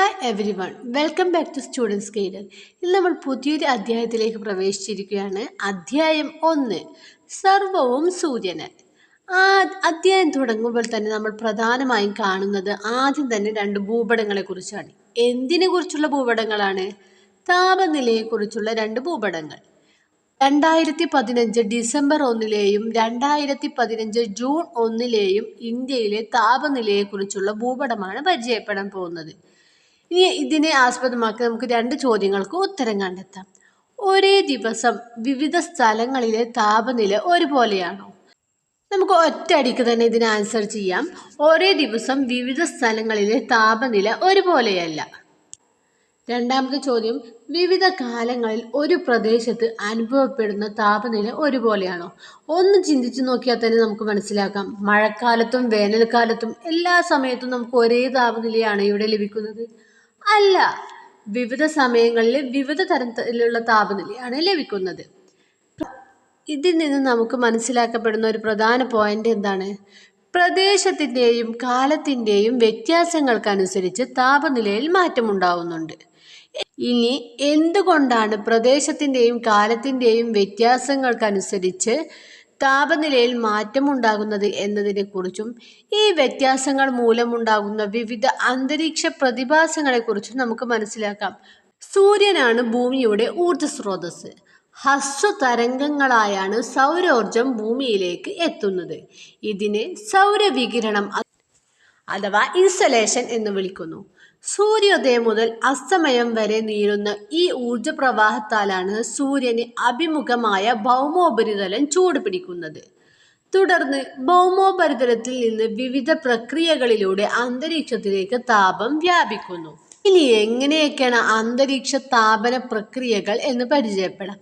Hi everyone welcome back to students guide ഇന്ന് നമ്മൾ പുതിയൊരു അധ്യായത്തിലേക്ക് പ്രവേശിച്ചിരിക്കുകയാണ്. അധ്യായം ഒന്ന് സർവവും സൂര്യന്. ആ അധ്യായം തുടങ്ങുമ്പോൾ തന്നെ നമ്മൾ പ്രധാനമായും കാണുന്നത് ആദ്യം തന്നെ രണ്ട് ഭൂപടങ്ങളെ കുറിച്ചാണ് എന്തിനെ കുറിച്ചുള്ള ഭൂപടങ്ങളാണ്? താപനിലയെക്കുറിച്ചുള്ള രണ്ട് ഭൂപടങ്ങൾ. രണ്ടായിരത്തി പതിനഞ്ച് ഡിസംബർ ഒന്നിലെയും രണ്ടായിരത്തി പതിനഞ്ച് ജൂൺ ഒന്നിലെയും ഇന്ത്യയിലെ താപനിലയെക്കുറിച്ചുള്ള ഭൂപടമാണ് പരിചയപ്പെടാൻ പോകുന്നത്. ഇനി ഇതിനെ ആസ്പദമാക്കി നമുക്ക് രണ്ട് ചോദ്യങ്ങൾക്ക് ഉത്തരം കണ്ടെത്താം. ഒരേ ദിവസം വിവിധ സ്ഥലങ്ങളിലെ താപനില ഒരുപോലെയാണോ? നമുക്ക് ഒറ്റയടിക്ക് തന്നെ ഇതിന് ആൻസർ ചെയ്യാം. ഒരേ ദിവസം വിവിധ സ്ഥലങ്ങളിലെ താപനില ഒരുപോലെയല്ല. രണ്ടാമത്തെ ചോദ്യം വിവിധ കാലങ്ങളിൽ ഒരു പ്രദേശത്ത് അനുഭവപ്പെടുന്ന താപനില ഒരുപോലെയാണോ? ഒന്ന് ചിന്തിച്ചു നോക്കിയാൽ തന്നെ നമുക്ക് മനസ്സിലാക്കാം. മഴക്കാലത്തും വേനൽക്കാലത്തും എല്ലാ സമയത്തും നമുക്ക് ഒരേ താപനിലയാണ് ഇവിടെ ലഭിക്കുന്നത്. അല്ല. വിവിധ സമയങ്ങളിൽ വിവിധ തരത്തിലുള്ള താപനിലയാണ് ലഭിക്കുന്നത്. ഇതിൽ നിന്ന് നമുക്ക് മനസ്സിലാക്കപ്പെടുന്ന ഒരു പ്രധാന പോയിന്റ് എന്താണ്? പ്രദേശത്തിന്റെയും കാലത്തിന്റെയും വ്യത്യാസങ്ങൾക്കനുസരിച്ച് താപനിലയിൽ മാറ്റമുണ്ടാവുന്നുണ്ട് ഇനി എന്തുകൊണ്ടാണ് പ്രദേശത്തിന്റെയും കാലത്തിന്റെയും വ്യത്യാസങ്ങൾക്കനുസരിച്ച് താപനിലയിൽ മാറ്റമുണ്ടാകുന്നത് എന്നതിനെക്കുറിച്ചും ഈ വ്യത്യാസങ്ങൾ മൂലമുണ്ടാകുന്ന വിവിധ അന്തരീക്ഷ പ്രതിഭാസങ്ങളെക്കുറിച്ചും നമുക്ക് മനസ്സിലാക്കാം. സൂര്യനാണ് ഭൂമിയുടെ ഊർജ സ്രോതസ് ഹ്രസ്വ തരംഗങ്ങളായാണ് സൗരോർജം ഭൂമിയിലേക്ക് എത്തുന്നത്. ഇതിനെ സൗരവികിരണം അഥവാ ഇൻസലേഷൻ എന്ന് വിളിക്കുന്നു. സൂര്യോദയം മുതൽ അസ്തമയം വരെ നീളുന്ന ഈ ഊർജ പ്രവാഹത്താലാണ് സൂര്യന് അഭിമുഖമായ ഭൗമോപരിതലം ചൂട് പിടിക്കുന്നത് തുടർന്ന് ഭൗമോപരിതലത്തിൽ നിന്ന് വിവിധ പ്രക്രിയകളിലൂടെ അന്തരീക്ഷത്തിലേക്ക് താപം വ്യാപിക്കുന്നു. ഇനി എങ്ങനെയൊക്കെയാണ് അന്തരീക്ഷ താപന പ്രക്രിയകൾ എന്ന് പരിചയപ്പെടാം.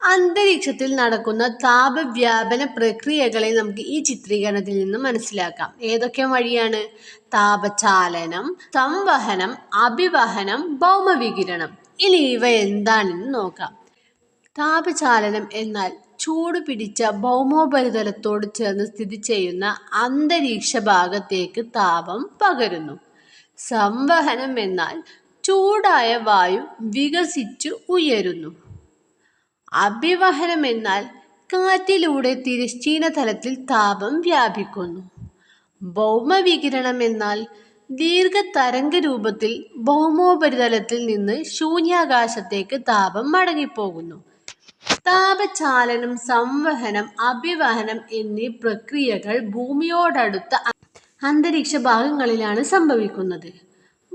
അന്തരീക്ഷത്തിൽ നടക്കുന്ന താപവ്യാപന പ്രക്രിയകളെ നമുക്ക് ഈ ചിത്രീകരണത്തിൽ നിന്ന് മനസ്സിലാക്കാം. ഏതൊക്കെ വഴിയാണ്? താപചാലനം സംവഹനം അഭിവഹനം ഭൗമവികിരണം. ഇനി ഇവ എന്താണെന്ന് നോക്കാം. താപചാലനം എന്നാൽ ചൂട് പിടിച്ച ഭൗമോപരിതലത്തോട് ചേർന്ന് സ്ഥിതി ചെയ്യുന്ന അന്തരീക്ഷ ഭാഗത്തേക്ക് താപം പകരുന്നു. സംവഹനം എന്നാൽ ചൂടായ വായു വികസിച്ചു ഉയരുന്നു. അഭിവഹനം എന്നാൽ കാറ്റിലൂടെ തിരശ്ചീന തലത്തിൽ താപം വ്യാപിക്കുന്നു. ഭൗമവികിരണം എന്നാൽ ദീർഘ തരംഗ രൂപത്തിൽ ഭൗമോപരിതലത്തിൽ നിന്ന് ശൂന്യാകാശത്തേക്ക് താപം മടങ്ങിപ്പോകുന്നു. താപചാലനം സംവഹനം അഭിവഹനം എന്നീ പ്രക്രിയകൾ ഭൂമിയോടടുത്ത അന്തരീക്ഷ ഭാഗങ്ങളിലാണ് സംഭവിക്കുന്നത്.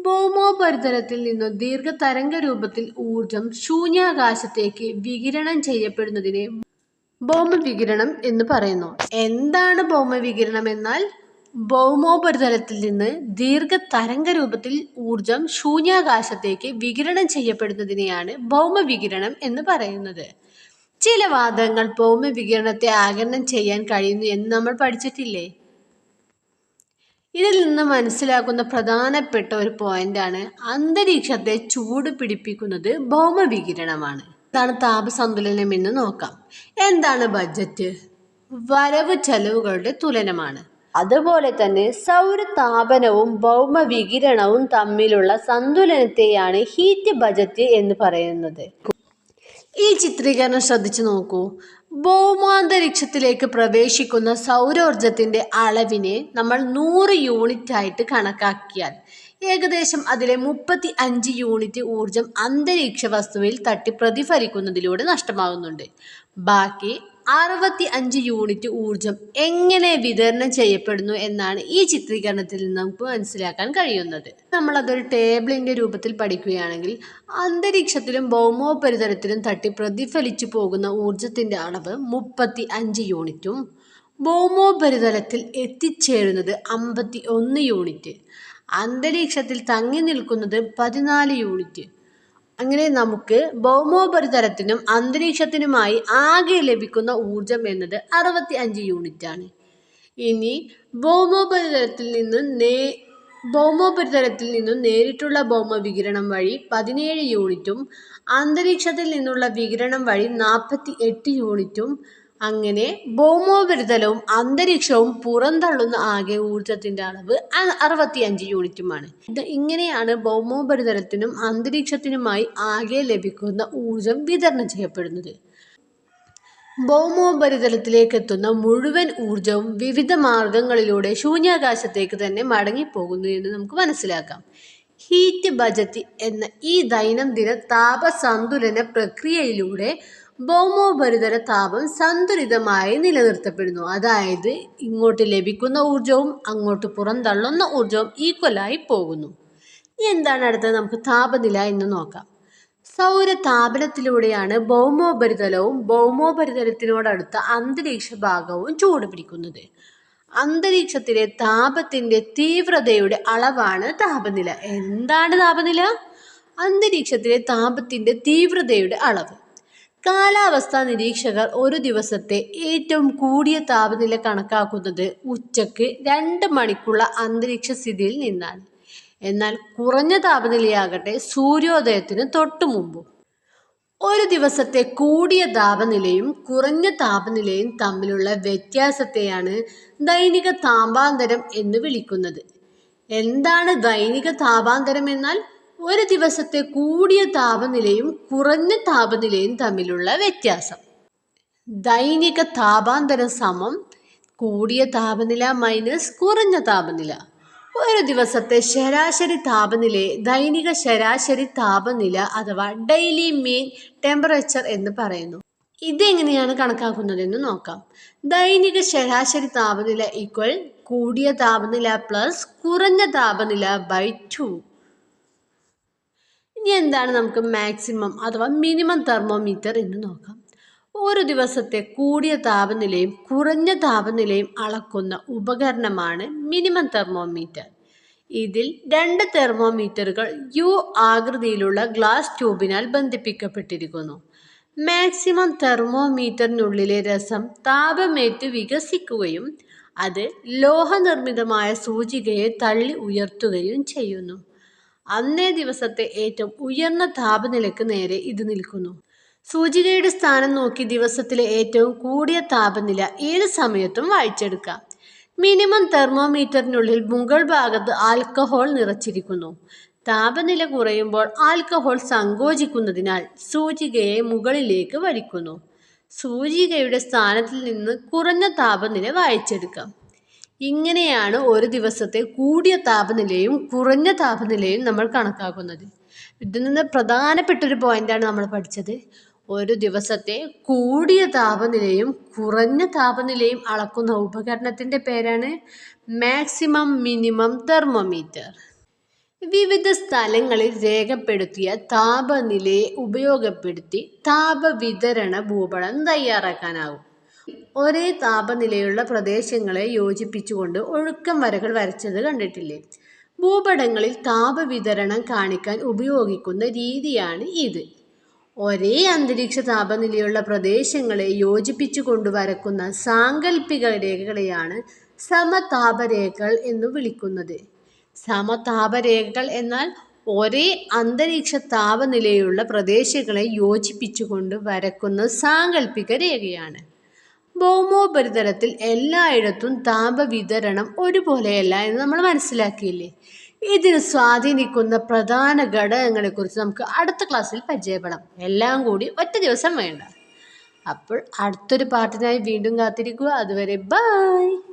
ഭൗമോപരിതലത്തിൽ നിന്നു ദീർഘതരംഗ രൂപത്തിൽ ഊർജം ശൂന്യാകാശത്തേക്ക് വികിരണം ചെയ്യപ്പെടുന്നതിനെ ഭൗമവികിരണം എന്ന് പറയുന്നു. എന്താണ് ഭൗമവികിരണം എന്നാൽ? ഭൗമോപരിതലത്തിൽ നിന്ന് ദീർഘ തരംഗ രൂപത്തിൽ ഊർജം ശൂന്യാകാശത്തേക്ക് വികിരണം ചെയ്യപ്പെടുന്നതിനെയാണ് ഭൗമവികിരണം എന്ന് പറയുന്നത്. ചില വാദങ്ങൾ ഭൗമവികിരണത്തെ ആകരണം ചെയ്യാൻ കഴിയുന്നു എന്ന് നമ്മൾ പഠിച്ചിട്ടില്ലേ? ഇതിൽ നിന്ന് മനസ്സിലാക്കുന്ന പ്രധാനപ്പെട്ട ഒരു പോയിന്റാണ് അന്തരീക്ഷത്തെ ചൂട് പിടിപ്പിക്കുന്നത് ഭൗമവികിരണമാണ്. എന്താണ് താപസന്തുലനം എന്ന് നോക്കാം. എന്താണ് ബഡ്ജറ്റ് വരവ് ചെലവുകളുടെ തുലനമാണ്. അതുപോലെ തന്നെ സൗരതാപനവും ഭൗമവികിരണവും തമ്മിലുള്ള സന്തുലനത്തെയാണ് ഹീറ്റ് ബജറ്റ് എന്ന് പറയുന്നത്. ഈ ചിത്രീകരണം ശ്രദ്ധിച്ചു നോക്കൂ. ഭൗമാന്തരീക്ഷത്തിലേക്ക് പ്രവേശിക്കുന്ന സൗരോർജത്തിന്റെ അളവിനെ നമ്മൾ നൂറ് യൂണിറ്റ് ആയിട്ട് കണക്കാക്കിയാൽ ഏകദേശം അതിലെ മുപ്പത്തി അഞ്ച് യൂണിറ്റ് ഊർജം അന്തരീക്ഷ വസ്തുവിൽ തട്ടി പ്രതിഫലിക്കുന്നതിലൂടെ നഷ്ടമാകുന്നുണ്ട്. ബാക്കി അറുപത്തി അഞ്ച് യൂണിറ്റ് ഊർജം എങ്ങനെ വിതരണം ചെയ്യപ്പെടുന്നു എന്നാണ് ഈ ചിത്രീകരണത്തിൽ നിന്ന് നമുക്ക് മനസ്സിലാക്കാൻ കഴിയുന്നത്. നമ്മൾ അതൊരു ടേബിളിന്റെ രൂപത്തിൽ പഠിക്കുകയാണെങ്കിൽ അന്തരീക്ഷത്തിലും ഭൗമോപരിതലത്തിലും തട്ടി പ്രതിഫലിച്ചു പോകുന്ന ഊർജത്തിന്റെ അളവ് മുപ്പത്തി അഞ്ച് യൂണിറ്റും ഭൗമോപരിതലത്തിൽ എത്തിച്ചേരുന്നത് അമ്പത്തി ഒന്ന് യൂണിറ്റ് അന്തരീക്ഷത്തിൽ തങ്ങി നിൽക്കുന്നത് പതിനാല് യൂണിറ്റ് അങ്ങനെ നമുക്ക് ഭൗമോപരിതലത്തിനും അന്തരീക്ഷത്തിനുമായി ആകെ ലഭിക്കുന്ന ഊർജം എന്നത് അറുപത്തി അഞ്ച് ആണ് ഇനി ഭൗമോപരിതലത്തിൽ നിന്നും നേ ഭൗമോപരിതലത്തിൽ നിന്നും നേരിട്ടുള്ള ഭൗമ വികിരണം വഴി പതിനേഴ് യൂണിറ്റും അന്തരീക്ഷത്തിൽ നിന്നുള്ള വികിരണം വഴി നാൽപ്പത്തി എട്ട് യൂണിറ്റും അങ്ങനെ ഭൗമോപരിതലവും അന്തരീക്ഷവും പുറന്തള്ളുന്ന ആകെ ഊർജത്തിന്റെ അളവ് അറുപത്തിയഞ്ച് യൂണിറ്റുമാണ്. ഇത് ഇങ്ങനെയാണ് ഭൗമോപരിതലത്തിനും അന്തരീക്ഷത്തിനുമായി ആകെ ലഭിക്കുന്ന ഊർജം വിതരണം ചെയ്യപ്പെടുന്നത്. ഭൗമോപരിതലത്തിലേക്ക് എത്തുന്ന മുഴുവൻ ഊർജവും വിവിധ മാർഗങ്ങളിലൂടെ ശൂന്യാകാശത്തേക്ക് തന്നെ മടങ്ങിപ്പോകുന്നു എന്ന് നമുക്ക് മനസ്സിലാക്കാം. ഹീറ്റ് ബജറ്റ് എന്ന ഈ ദൈനംദിന താപസന്തുലന പ്രക്രിയയിലൂടെ ഭൗമോപരിതല താപം സന്തുലിതമായി നിലനിർത്തപ്പെടുന്നു. അതായത് ഇങ്ങോട്ട് ലഭിക്കുന്ന ഊർജവും അങ്ങോട്ട് പുറന്തള്ളുന്ന ഊർജവും ഈക്വലായി പോകുന്നു. ഇനി എന്താണ് അടുത്തത്? നമുക്ക് താപനില എന്ന് നോക്കാം. സൗരതാപനത്തിലൂടെയാണ് ഭൗമോപരിതലവും ഭൗമോപരിതലത്തിനോടടുത്ത അന്തരീക്ഷ ഭാഗവും ചൂട് പിടിക്കുന്നത്. അന്തരീക്ഷത്തിലെ താപത്തിന്റെ തീവ്രതയുടെ അളവാണ് താപനില. എന്താണ് താപനില? അന്തരീക്ഷത്തിലെ താപത്തിന്റെ തീവ്രതയുടെ അളവ്. കാലാവസ്ഥാ നിരീക്ഷകർ ഒരു ദിവസത്തെ ഏറ്റവും കൂടിയ താപനില കണക്കാക്കുന്നത് ഉച്ചയ്ക്ക് രണ്ട് മണിക്കുള്ള അന്തരീക്ഷ സ്ഥിതിയിൽ നിന്നാണ്. എന്നാൽ കുറഞ്ഞ താപനിലയാകട്ടെ സൂര്യോദയത്തിന് തൊട്ടു മുമ്പും. ഒരു ദിവസത്തെ കൂടിയ താപനിലയും കുറഞ്ഞ താപനിലയും തമ്മിലുള്ള വ്യത്യാസത്തെയാണ് ദൈനിക താപാന്തരം എന്ന് വിളിക്കുന്നത്. എന്താണ് ദൈനിക താപാന്തരം എന്നാൽ? ഒരു ദിവസത്തെ കൂടിയ താപനിലയും കുറഞ്ഞ താപനിലയും തമ്മിലുള്ള വ്യത്യാസം. ദൈനിക താപാന്തരം സമം കൂടിയ താപനില മൈനസ് കുറഞ്ഞ താപനില. ഒരു ദിവസത്തെ ശരാശരി താപനിലയെ ദൈനിക ശരാശരി താപനില അഥവാ ഡെയിലി മീൻ ടെമ്പറേച്ചർ എന്ന് പറയുന്നു. ഇതെങ്ങനെയാണ് കണക്കാക്കുന്നതെന്ന് നോക്കാം. ദൈനിക ശരാശരി താപനില ഈക്വൽ കൂടിയ താപനില പ്ലസ് കുറഞ്ഞ താപനില ബൈ ടു ഇനി എന്താണ് നമുക്ക് മാക്സിമം അഥവാ മിനിമം തെർമോമീറ്റർ എന്ന് നോക്കാം. ഒരു ദിവസത്തെ കൂടിയ താപനിലയും കുറഞ്ഞ താപനിലയും അളക്കുന്ന ഉപകരണമാണ് മിനിമം തെർമോമീറ്റർ ഇതിൽ രണ്ട് തെർമോമീറ്ററുകൾ യു ആകൃതിയിലുള്ള ഗ്ലാസ് ട്യൂബിനാൽ ബന്ധിപ്പിക്കപ്പെട്ടിരിക്കുന്നു. മാക്സിമം തെർമോമീറ്ററിനുള്ളിലെ രസം താപമേറ്റ് വികസിക്കുകയും അത് ലോഹനിർമ്മിതമായ സൂചികയെ തള്ളി ഉയർത്തുകയും ചെയ്യുന്നു. അന്നേ ദിവസത്തെ ഏറ്റവും ഉയർന്ന താപനിലയ്ക്ക് നേരെ ഇത് നിൽക്കുന്നു. സൂചികയുടെ സ്ഥാനം നോക്കി ദിവസത്തിലെ ഏറ്റവും കൂടിയ താപനില ഏത് സമയത്തും വായിച്ചെടുക്കാം. മിനിമം തെർമോമീറ്ററിനുള്ളിൽ മുകൾ ഭാഗത്ത് ആൽക്കഹോൾ നിറച്ചിരിക്കുന്നു. താപനില കുറയുമ്പോൾ ആൽക്കഹോൾ സങ്കോചിക്കുന്നതിനാൽ സൂചികയെ മുകളിലേക്ക് വലിക്കുന്നു. സൂചികയുടെ സ്ഥാനത്തിൽ നിന്ന് കുറഞ്ഞ താപനില വായിച്ചെടുക്കാം. ഇങ്ങനെയാണ് ഒരു ദിവസത്തെ കൂടിയ താപനിലയും കുറഞ്ഞ താപനിലയും നമ്മൾ കണക്കാക്കുന്നത്. ഇതിൽ നിന്ന് പ്രധാനപ്പെട്ട ഒരു പോയിന്റാണ് നമ്മൾ പഠിച്ചത്. ഒരു ദിവസത്തെ കൂടിയ താപനിലയും കുറഞ്ഞ താപനിലയും അളക്കുന്ന ഉപകരണത്തിന്റെ പേരാണ് മാക്സിമം മിനിമം തെർമോമീറ്റർ. വിവിധ സ്ഥലങ്ങളിൽ രേഖപ്പെടുത്തിയ താപനിലയെ ഉപയോഗപ്പെടുത്തി താപവിതരണ ഭൂപടം തയ്യാറാക്കാനാവും. ഒരേ താപനിലയുള്ള പ്രദേശങ്ങളെ യോജിപ്പിച്ചുകൊണ്ട് ഒഴുക്കം വരകൾ വരച്ചത് കണ്ടിട്ടില്ലേ? ഭൂപടങ്ങളിൽ താപവിതരണം കാണിക്കാൻ ഉപയോഗിക്കുന്ന രീതിയാണ് ഇത്. ഒരേ അന്തരീക്ഷ താപനിലയുള്ള പ്രദേശങ്ങളെ യോജിപ്പിച്ചുകൊണ്ട് വരക്കുന്ന സാങ്കല്പിക രേഖകളെയാണ് സമതാപരേഖകൾ എന്ന് വിളിക്കുന്നത്. സമതാപരേഖകൾ എന്നാൽ ഒരേ അന്തരീക്ഷ താപനിലയുള്ള പ്രദേശങ്ങളെ യോജിപ്പിച്ചുകൊണ്ട് വരക്കുന്ന സാങ്കല്പിക രേഖയാണ്. ഭൗമോപരിതലത്തിൽ എല്ലായിടത്തും താപവിതരണം ഒരുപോലെയല്ല എന്ന് നമ്മൾ മനസ്സിലാക്കിയില്ലേ? ഇതിന് സ്വാധീനിക്കുന്ന പ്രധാന ഘടകങ്ങളെക്കുറിച്ച് നമുക്ക് അടുത്ത ക്ലാസ്സിൽ പരിചയപ്പെടാം. എല്ലാം കൂടി ഒറ്റ ദിവസം വേണ്ട. അപ്പോൾ അടുത്തൊരു പാട്ടിനായി വീണ്ടും കാത്തിരിക്കുക. അതുവരെ ബായ്